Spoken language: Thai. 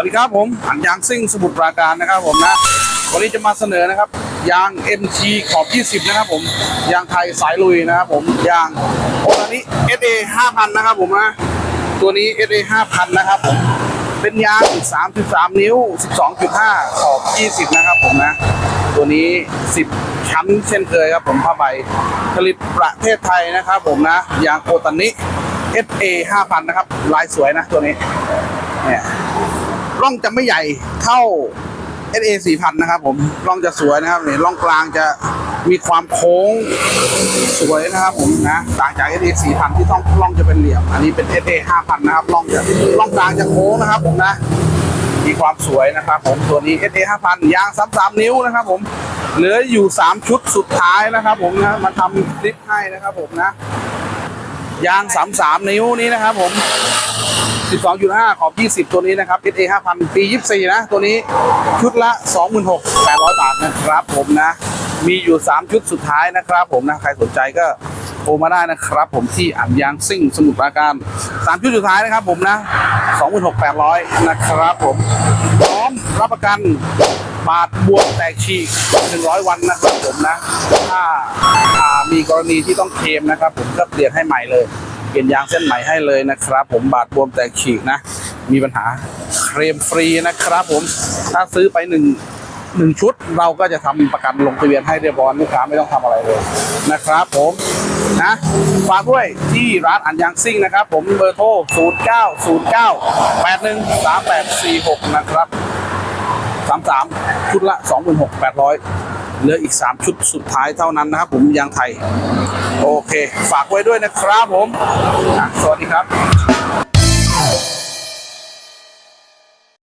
วัสดีครับผมอันยางซิ่งสมุทรปราการนะครับผมนะ วันนี้จะมาเสนอนะครับ ยาง MT ขอบ 20 นะครับผม ยางไทยสายลุยนะครับผม ยางโอ้ตัวนี้ SA 5,000 นะครับผมนะ ตัวนี้ SA 5,000 นะครับผม เป็นยาง 33 นิ้ว 12.5 ขอบ 20 นะครับผมนะ ตัวนี้ 10 ชั้นเช่นเคยครับผมผ้าใบ ผลิตประเทศไทยนะครับผมนะ ยางโอตันนี้ SA 5,000 นะครับ ลายสวยนะตัวนี้ เนี่ย ร่องจะไม่ใหญ่เท่า SA 4000 นะครับผมร่องจะสวยนะครับเนี่ยร่องกลางจะมีความโค้งสวยนะครับผมนะต่างจาก SA 4000 ที่ต้องร่องจะเป็นเหลี่ยม อันนี้เป็น SA 5000 นะครับร่องจะร่องกลางจะโค้งนะครับผมนะมีความสวยนะครับผมตัวนี้ SA 5000 ยาง 33 นิ้วนะครับผมเหลืออยู่ 3 ชุดสุดท้ายนะครับผมนะมาทำคลิปให้นะครับผมนะ ยาง 33 นิ้วนี้นะครับผม 12.5 ขอบ 20 ตัวนี้นะครับ SA 5,000 ปี 24 นะ ตัวนี้ชุดละ 26,800 บาทนะครับผมนะ มีอยู่ 3 ชุดสุดท้ายนะครับผมนะ ใครสนใจก็โทรมาได้นะครับ ผมที่อันยางซิ่งสมุทรปราการ 3 ชุดสุดท้ายนะครับผมนะ 26,800 นะครับผมพร้อ มรับประกันบาดบวมแตกฉีก 100 วันนะครับผมนะ ถ้าามีกรณีที่ต้องเคลมนะครับ ผมก็เปลี่ยนให้ใหม่เลย เปลี่ยนยางเส้นใหม่ให้เลยนะครับ ผมบาดบวมแตกฉีกนะ มีปัญหาเคลมฟรีนะครับ ผม ถ้าซื้อไปหนึ่งหนึ่งชุดเราก็จะทำประกันลงทะเบียนให้เรียบร้อยลูกค้าไม่ต้องทำอะไรเลยนะครับ ผม นะฝากด้วยที่ร้านอันยางซิ่งนะครับ ผมเบอร์โทร 0 9 0 9 8 1 3 8 4 6 นะครับสามสามชุดละสองพันหกแปดร้อยเหลืออีกสามชุดสุดท้ายเท่านั้นนะครับผมยางไทย โอเค ฝากไว้ด้วยนะครับผม สวัสดีครับ